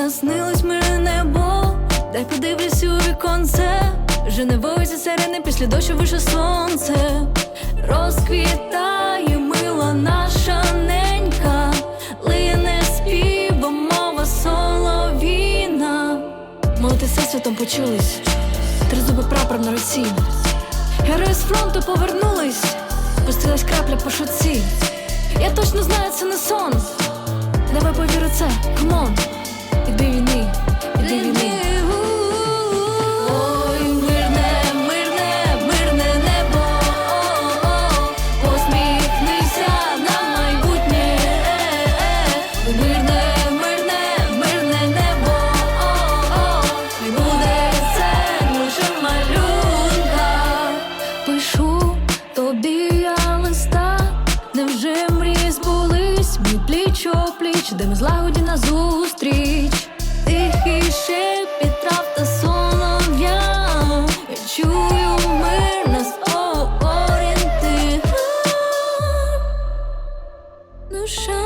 Наснилось мирне небо, дай подивлюсь у віконце. Вже не войці сирени, після дощу више сонце. Розквітає мила наша ненька, лине співом мова соловіна. Молоти світом почулись, тризуби прапор на руці. Герої з фронту повернулись, пустилась крапля по шоці. Я точно знаю, це не сон. Давай повірю це, камон. Іди війни, іди війни. Ой, мирне, мирне, мирне небо. Посміхнися на майбутнє. Мирне, мирне, мирне небо. Хай буде це лише малюнка. Пишу тобі я листа, невже мрії збулись? Ми пліч о пліч, де ми злагоді на душа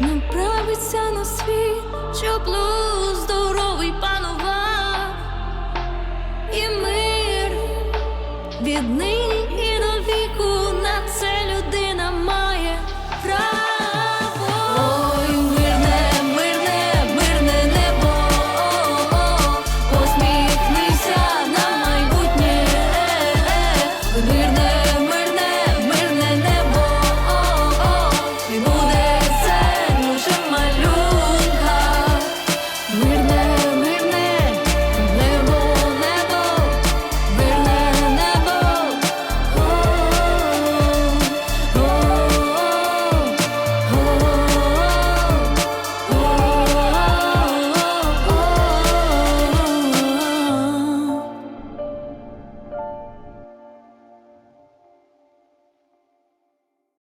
направиться на світ, щоб блуз здоровий панував і мир від нині.